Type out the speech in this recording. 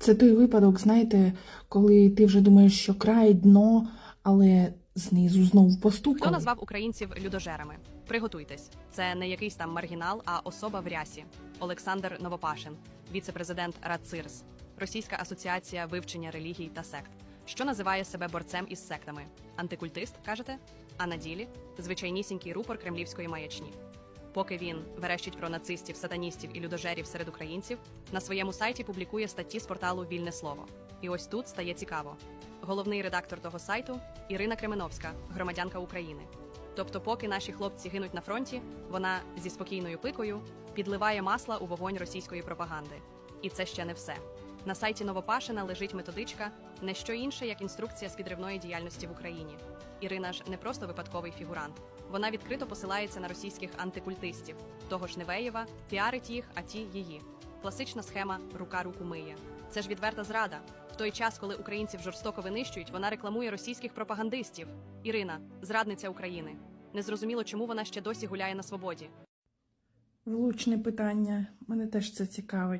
Це той випадок, знаєте, коли ти вже думаєш, що край, дно, але знизу знову Хто назвав українців людожерами? Приготуйтесь. Це не якийсь там маргінал, а особа в рясі. Олександр Новопашин, віце-президент РАЦИРС, Російська асоціація вивчення релігій та сект, що називає себе борцем із сектами. Антикультист, кажете? А на ділі звичайнісінький рупор кремлівської маячні. Поки він верещить про нацистів, сатаністів і людожерів серед українців, на своєму сайті публікує статті з порталу Вільне слово. І ось тут стає цікаво. Головний редактор того сайту Ірина Кременовська, громадянка України. Тобто, поки наші хлопці гинуть на фронті, вона зі спокійною пикою підливає масла у вогонь російської пропаганди. І це ще не все. На сайті Новопашина лежить методичка не що інше, як інструкція з підривної діяльності в Україні. Ірина ж не просто випадковий фігурант. Вона відкрито посилається на російських антикультистів. Того ж Невеєва піарить їх, а ті її. Класична схема рука руку миє. Це ж відверта зрада. В той час, коли українців жорстоко винищують, вона рекламує російських пропагандистів. Ірина, зрадниця України. Незрозуміло, чому вона ще досі гуляє на свободі. Влучне питання. Мене теж це цікавить.